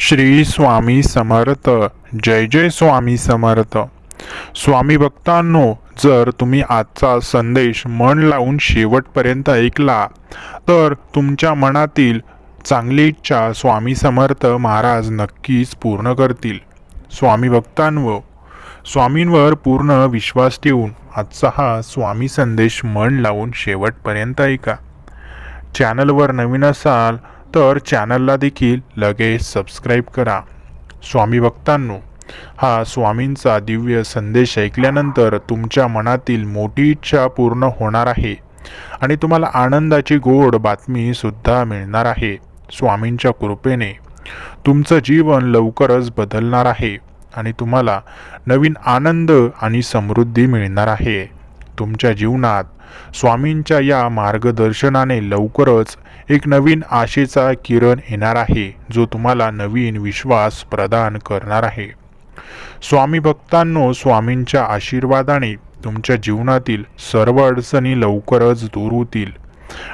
श्री स्वामी समर्थ. जय जय स्वामी समर्थ. स्वामी भक्तांनो जर तुम्ही आजचा संदेश मन लावून शेवटपर्यंत ऐकला तर तुमच्या मनातील चांगली इच्छा स्वामी समर्थ महाराज नक्कीच पूर्ण करतील. स्वामी भक्तांव स्वामींवर पूर्ण विश्वास ठेवून आजचा हा स्वामी संदेश मन लावून शेवटपर्यंत ऐका. चॅनलवर नवीन असाल तर चॅनलला देखील लगेच सबस्क्राईब करा. स्वामी भक्तांनो हा स्वामींचा दिव्य संदेश ऐकल्यानंतर तुमच्या मनातील मोठी इच्छा पूर्ण होणार आहे आणि तुम्हाला आनंदाची गोड बातमीसुद्धा मिळणार आहे स्वामींच्या कृपेने. तुमचं जीवन लवकरच बदलणार आहे आणि तुम्हाला नवीन आनंद आणि समृद्धी मिळणार आहे. तुमच्या जीवनात स्वामींच्या या मार्गदर्शनाने लवकरच एक नवीन आशेचा किरण येणार आहे जो तुम्हाला नवीन विश्वास प्रदान करणार आहे. स्वामी भक्तांनो स्वामींच्या आशीर्वादाने तुमच्या जीवनातील सर्व अडचणी लवकरच दूर होतील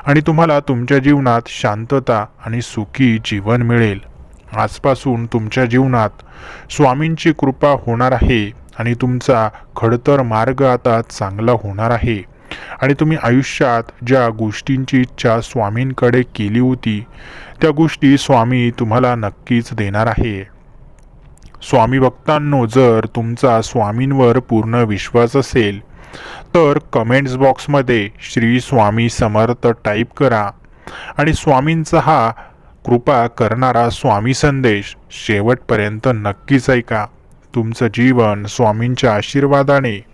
आणि तुम्हाला तुमच्या जीवनात शांतता आणि सुखी जीवन मिळेल. आजपासून तुमच्या जीवनात स्वामींची कृपा होणार आहे आणि तुमचा खडतर मार्ग आता चांगला होणार आहे. आणि तुम्ही आयुष्यात ज्या गोष्टींची इच्छा स्वामींकडे केली होती त्या गोष्टी स्वामी तुम्हाला नक्कीच देणार आहे. स्वामी भक्तांनो जर तुमचा स्वामींवर पूर्ण विश्वास असेल तर कमेंट्स बॉक्समध्ये श्री स्वामी समर्थ टाईप करा. आणि स्वामींचा हा कृपा करणारा स्वामी संदेश शेवटपर्यंत नक्कीच ऐका. तुमचं जीवन स्वामींच्या आशीर्वादाने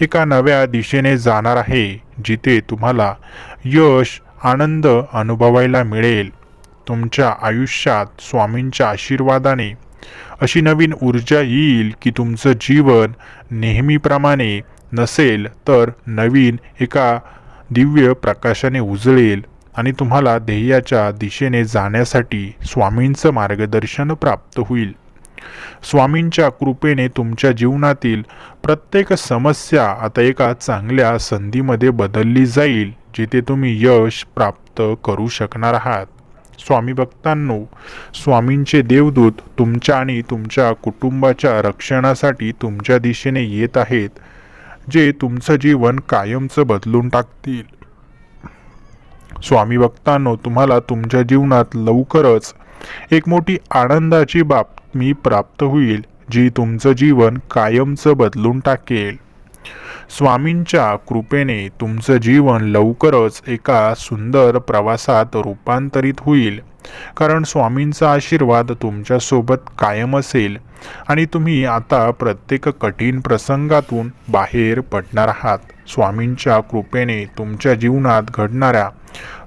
एका नव्या दिशेने जाणार आहे जिथे तुम्हाला यश आनंद अनुभवायला मिळेल. तुमच्या आयुष्यात स्वामींच्या आशीर्वादाने अशी नवीन ऊर्जा येईल की तुमचं जीवन नेहमीप्रमाणे नसेल तर नवीन एका दिव्य प्रकाशाने उजळेल आणि तुम्हाला ध्येयाच्या दिशेने जाण्यासाठी स्वामींचं मार्गदर्शन प्राप्त होईल. स्वामींच्या कृपेने तुमच्या जीवनातील प्रत्येक समस्या आता एका चांगल्या संधीमध्ये बदलली जाईल जिथे तुम्ही यश प्राप्त करू शकणार आहात. स्वामी भक्तांनो स्वामींचे देवदूत तुमच्या आणि तुमच्या कुटुंबाच्या रक्षणासाठी तुमच्या दिशेने येत आहेत जे तुमचं जीवन कायमचं बदलून टाकतील. स्वामी भक्तांनो तुम्हाला तुमच्या जीवनात लवकरच एक मोठी आनंदाची बातमी प्राप्त होईल जी तुमचं जीवन कायमचं बदलून टाकेल. स्वामींच्या कृपेने तुमचं जीवन लवकरच एका सुंदर प्रवासात रूपांतरित होईल कारण स्वामींचा आशीर्वाद तुमच्यासोबत कायम असेल आणि तुम्ही आता प्रत्येक कठीण प्रसंगातून बाहेर पडणार आहात. स्वामींच्या कृपेने तुमच्या जीवनात घडणाऱ्या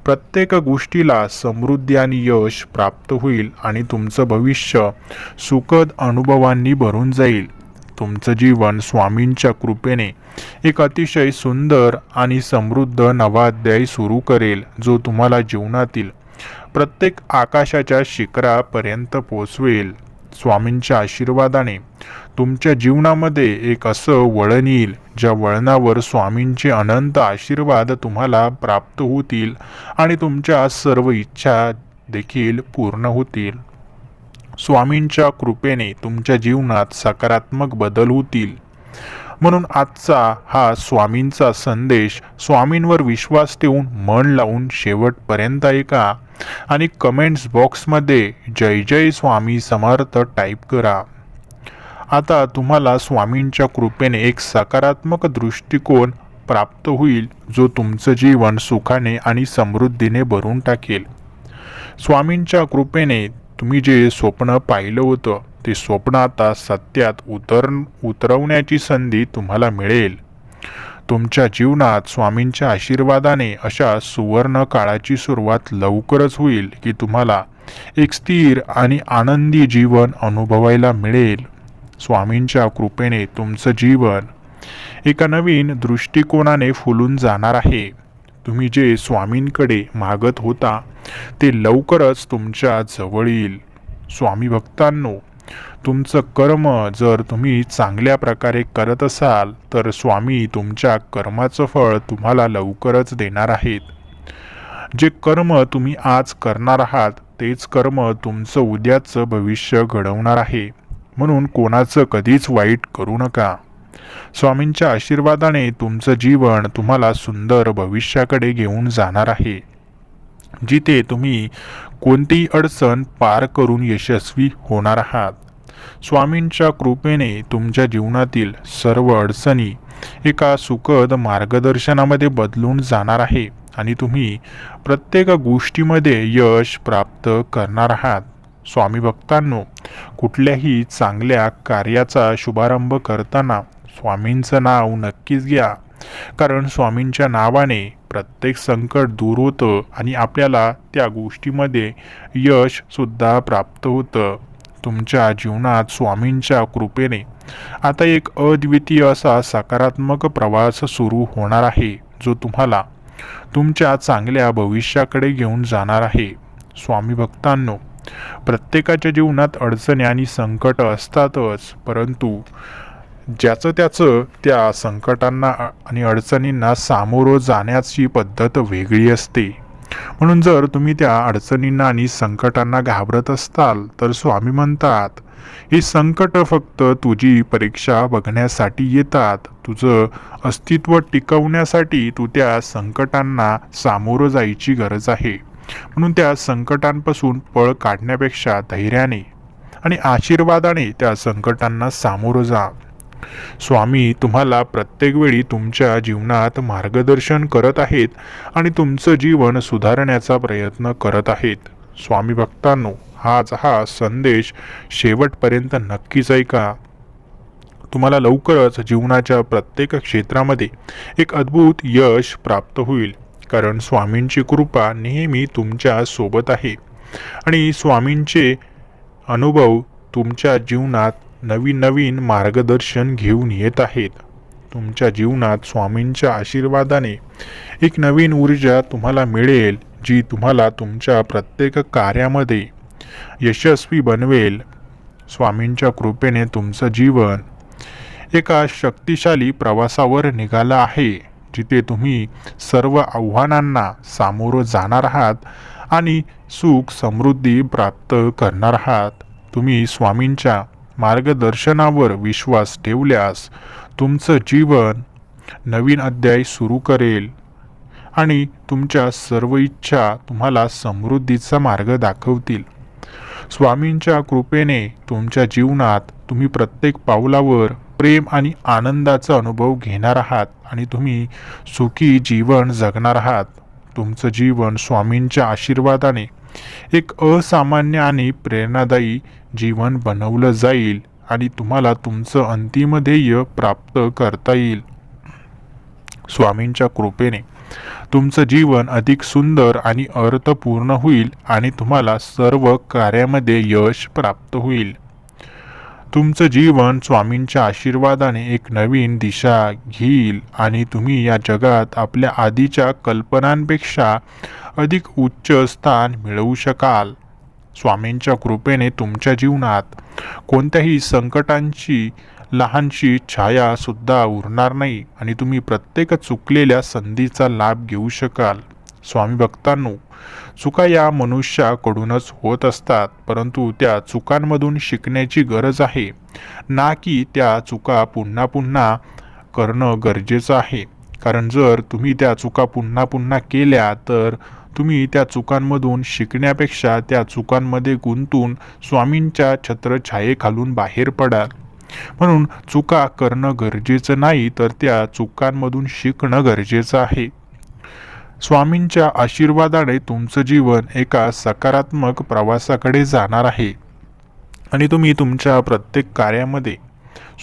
प्रत्येक गोष्टीला समृद्धी आणि यश प्राप्त होईल आणि तुमचं भविष्य सुखद अनुभवांनी भरून जाईल. तुमचं जीवन स्वामींच्या कृपेने एक अतिशय सुंदर आणि समृद्ध नवाध्याय सुरू करेल जो तुम्हाला जीवनातील प्रत्येक आकाशाच्या शिखरापर्यंत पोचवेल. स्वामींच्या आशीर्वादाने तुमच्या जीवनामध्ये एक असं वळण येईल ज्या वळणावर स्वामींचे अनंत आशीर्वाद तुम्हाला प्राप्त होतील आणि तुमच्या सर्व इच्छा देखील पूर्ण होतील. स्वामींच्या कृपेने तुमच्या जीवनात सकारात्मक बदल होतील. म्हणून आजचा हा स्वामींचा संदेश स्वामींवर विश्वास ठेवून मन लावून शेवटपर्यंत ऐका आणि कमेंट्स बॉक्समध्ये जय जय स्वामी समर्थ टाईप करा. आता तुम्हाला स्वामींच्या कृपेने एक सकारात्मक दृष्टिकोन प्राप्त होईल जो तुमचं जीवन सुखाने आणि समृद्धीने भरून टाकेल. स्वामींच्या कृपेने तुम्ही जे स्वप्न पाहिलं होतं ते स्वप्न आता सत्यात उतर उतरवण्याची संधी तुम्हाला मिळेल. तुमच्या जीवनात स्वामींच्या आशीर्वादाने अशा सुवर्ण काळाची सुरुवात लवकरच होईल की तुम्हाला एक स्थिर आणि आनंदी जीवन अनुभवायला मिळेल. स्वामींच्या कृपेने तुमचं जीवन एका नवीन दृष्टिकोनाने फुलून जाणार आहे. तुम्ही जे स्वामींकडे मागत होता ते लवकरच तुमच्या जवळ येईल. स्वामी भक्तांनो तुमचं कर्म जर तुम्ही चांगल्या प्रकारे करत असाल तर स्वामी तुमच्या कर्माचं फळ तुम्हाला लवकरच देणार आहेत. जे कर्म तुम्ही आज करणार आहात तेच कर्म तुमचं उद्याचं भविष्य घडवणार आहे. म्हणून कोणाचं कधीच वाईट करू नका. स्वामींच्या आशीर्वादाने तुमचं जीवन तुम्हाला सुंदर भविष्याकडे घेऊन जाणार आहे. जिथे तुम्ही कोणतीही अडचण पार करून यशस्वी होणार आहात. स्वामींच्या कृपेने तुमच्या जीवनातील सर्व अडचणी एका सुखद मार्गदर्शनामध्ये बदलून जाणार आहे आणि तुम्ही प्रत्येक गोष्टीमध्ये यश प्राप्त करणार आहात. स्वामी भक्तांनो कुठल्याही चांगल्या कार्याचा शुभारंभ करताना स्वामींचं नाव नक्कीच घ्या. कारण स्वामींच्या नावाने प्रत्येक संकट दूर होतं आणि आपल्याला त्या गोष्टीमध्ये यश सुद्धा प्राप्त होतं. तुमच्या जीवनात स्वामींच्या कृपेने. आता एक अद्वितीय असा सकारात्मक प्रवास सुरू होणार आहे जो तुम्हाला तुमच्या चांगल्या भविष्याकडे घेऊन जाणार आहे. स्वामी भक्तांनो प्रत्येकाच्या जीवनात अडचणी आणि संकट असतातच परंतु ज्याचं त्याचं त्या संकटांना आणि अडचणींना सामोरं जाण्याची पद्धत वेगळी असते. म्हणून जर तुम्ही त्या अडचणींना आणि संकटांना घाबरत असताल तर स्वामी म्हणतात ही संकट फक्त तुझी परीक्षा बघण्यासाठी येतात. तुझं अस्तित्व टिकवण्यासाठी तू त्या संकटांना सामोरं जायची गरज आहे. म्हणून त्या संकटांपासून पळ काढण्यापेक्षा धैर्याने आणि आशीर्वादाने त्या संकटांना सामोरं जा. स्वामी तुम्हाला प्रत्येक वेळी तुमच्या जीवनात मार्गदर्शन करत आहेत आणि तुमचं जीवन सुधारण्याचा प्रयत्न करत आहेत. स्वामी भक्तांनो हाच हा संदेश शेवटपर्यंत नक्कीच ऐका. तुम्हाला लवकरच जीवनाच्या प्रत्येक क्षेत्रामध्ये एक अद्भुत यश प्राप्त होईल कारण स्वामींची कृपा नेहमी तुमच्यासोबत आहे. आणि स्वामींचे अनुभव तुमच्या जीवनात नवीन नवीन मार्गदर्शन घेऊन येत आहेत. तुमच्या जीवनात स्वामींच्या आशीर्वादाने एक नवीन ऊर्जा तुम्हाला मिळेल जी तुम्हाला तुमच्या प्रत्येक कार्यामध्ये यशस्वी बनवेल. स्वामींच्या कृपेने तुमचं जीवन एका शक्तिशाली प्रवासावर निघालं आहे जिथे तुम्ही सर्व आव्हानांना सामोरं जाणार आहात आणि सुख समृद्धी प्राप्त करणार आहात. तुम्ही स्वामींच्या मार्गदर्शनावर विश्वास ठेवल्यास तुमचं जीवन नवीन अध्याय सुरू करेल आणि तुमच्या सर्व इच्छा तुम्हाला समृद्धीचा मार्ग दाखवतील. स्वामींच्या कृपेने तुमच्या जीवनात तुम्ही प्रत्येक पावलावर प्रेम आणि आनंदाचा अनुभव घेणार आहात आणि तुम्ही सुखी जीवन जगणार आहात. तुमचं जीवन स्वामींच्या आशीर्वादाने एक असामान्य आणि प्रेरणादायी जीवन बनवलं जाईल आणि तुम्हाला तुमचं अंतिम ध्येय प्राप्त करता येईल. स्वामींच्या कृपेने तुमचं जीवन अधिक सुंदर आणि अर्थपूर्ण होईल आणि तुम्हाला सर्व कार्यामध्ये यश प्राप्त होईल. तुमचं जीवन स्वामींच्या आशीर्वादाने एक नवीन दिशा घेईल आणि तुम्ही या जगात आपल्या आधीच्या कल्पनांपेक्षा अधिक उच्च स्थान मिळवू शकाल. स्वामींच्या कृपेने तुमच्या जीवनात कोणत्याही संकटांची लहानशी छाया सुद्धा उरणार नाही आणि तुम्ही प्रत्येक चुकलेल्या संधीचा लाभ घेऊ शकाल. स्वामी भक्तांनो चुका या मनुष्याकडूनच होत असतात परंतु त्या चुकांमधून शिकण्याची गरज आहे. ना की त्या चुका पुन्हा पुन्हा करणं गरजेचं आहे. कारण जर तुम्ही त्या चुका पुन्हा पुन्हा केल्या तर तुम्ही त्या चुकांमधून शिकण्यापेक्षा त्या चुकांमध्ये गुंतून स्वामींच्या छत्रछायेखालून बाहेर पडाल म्हणून चुका करणं गरजेचं नाही तर त्या चुकांमधून शिकणं गरजेचं आहे. स्वामींच्या आशीर्वादाने तुमचं जीवन एका सकारात्मक प्रवासाकडे जाणार आहे. आणि तुम्ही तुमच्या प्रत्येक कार्यामध्ये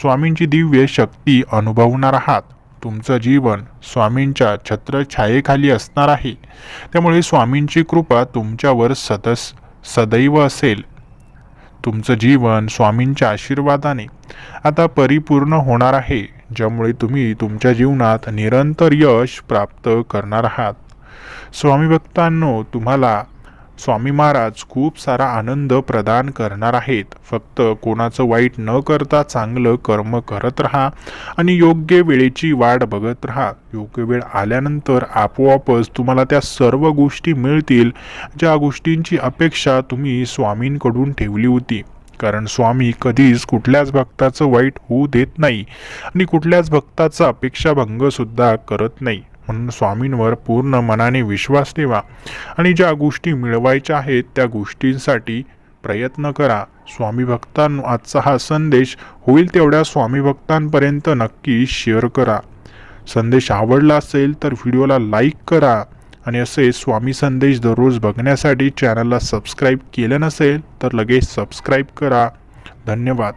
स्वामींची दिव्य शक्ती अनुभवणार आहात. तुमचं जीवन स्वामींच्या छत्रछायेखाली असणार आहे. त्यामुळे स्वामींची कृपा तुमच्यावर सतस सदैव असेल. तुमचं जीवन स्वामींच्या आशीर्वादाने आता परिपूर्ण होणार आहे ज्यामुळे तुम्ही तुमच्या जीवनात निरंतर यश प्राप्त करणार आहात. स्वामी भक्तांनो तुम्हाला स्वामी महाराज खूप सारा आनंद प्रदान करणार आहेत. फक्त कोणाचं वाईट न करता चांगलं कर्म करत राहा आणि योग्य वेळेची वाट बघत राहा. योग्य वेळ आल्यानंतर आपोआपच तुम्हाला त्या सर्व गोष्टी मिळतील. ज्या गोष्टींची अपेक्षा तुम्ही स्वामींकडून ठेवली होती. कारण स्वामी कधीच कुठल्याच भक्ताचं वाईट होऊ देत नाही आणि कुठल्याच भक्ताचा अपेक्षाभंगसुद्धा करत नाही. म्हणून स्वामींवर पूर्ण मनाने विश्वास ठेवा आणि ज्या गोष्टी मिळवायच्या आहेत त्या गोष्टींसाठी प्रयत्न करा. स्वामी भक्तां आजचा हा संदेश होईल तेवढ्या स्वामी भक्तांपर्यंत नक्की शेअर करा. संदेश आवडला असेल तर व्हिडिओला लाईक करा आणि असे स्वामी संदेश दररोज बघण्यासाठी चॅनलला सबस्क्राईब केलं नसेल तर लगेच सबस्क्राईब करा. धन्यवाद.